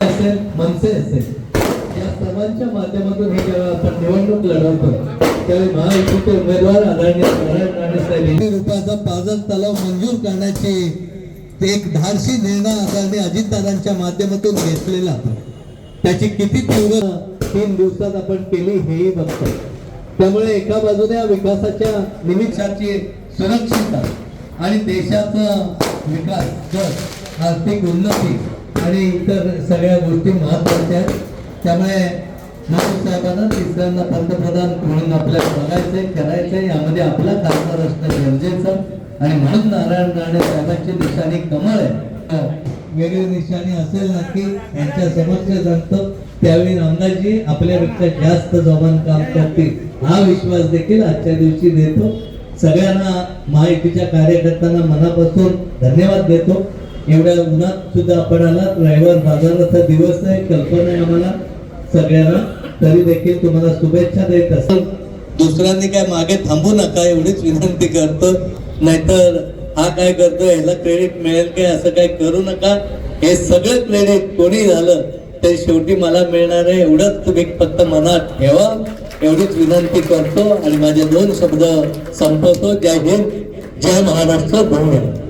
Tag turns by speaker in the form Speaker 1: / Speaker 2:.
Speaker 1: असेल मनसे असेल. या सर्वांच्या माध्यमातून हे जेव्हा आपण निवडणूक लढवतो त्यावेळी महायुतीचे उमेदवार आदरणीय नारायण राणे साहेब
Speaker 2: कोटी रुपयाचा पाजर तलाव मंजूर करण्याचे एक धाडसी निर्णय आदरणीय अजितदादांच्या माध्यमातून घेतलेला त्याची किती तीव्र
Speaker 1: तीन दिवसात आपण केली हेही बघतो. त्यामुळे एका बाजूने या विकासाच्या
Speaker 2: निमित्ताची सुरक्षितता आणि देशाचा विकास जर आर्थिक उन्नती
Speaker 1: आणि इतर सगळ्या गोष्टी महत्त्वाच्या आहेत. त्यामुळे मोदी साहेबांना तिसऱ्यांदा पंतप्रधान म्हणून आपल्याला बघायचंय करायचंय. यामध्ये आपला खासदार असणं गरजेचं आणि म्हणून नारायण राणे साहेबांची निशाणी कमळ आहे.
Speaker 2: वेगळी निशाणी असेल नक्की
Speaker 1: यांच्या समक्ष जाणतो त्यावेळी रामदासजी आपल्यापेक्षा जास्त जोमान काम करतील. हा विश्वास देखील आजच्या दिवशी देतो. सगळ्यांना महायुतीच्या कार्यकर्त्यांना मनापासून धन्यवाद देतो. एवढ्या उन्हात सुद्धा आपण आलात रविवार बाजाराचा दिवस आहे कल्पना आहे आम्हाला सगळ्यांना. तरी देखील तुम्हाला शुभेच्छा देत असेल.
Speaker 2: दुसऱ्यांनी काय मागे थांबू नका एवढीच विनंती करतो. नाहीतर हा काय करतो ह्याला क्रेडिट मिळेल काय असं काय करू नका. हे सगळं क्रेडिट कोणी झालं ते शेवटी मला मिळणार आहे. एवढंच तुम्ही फक्त मनात ठेवा. एवढीच विनंती करतो. आणि माझे दोन शब्द संपवतो. जय हिंद जय महाराष्ट्र धन्यवाद.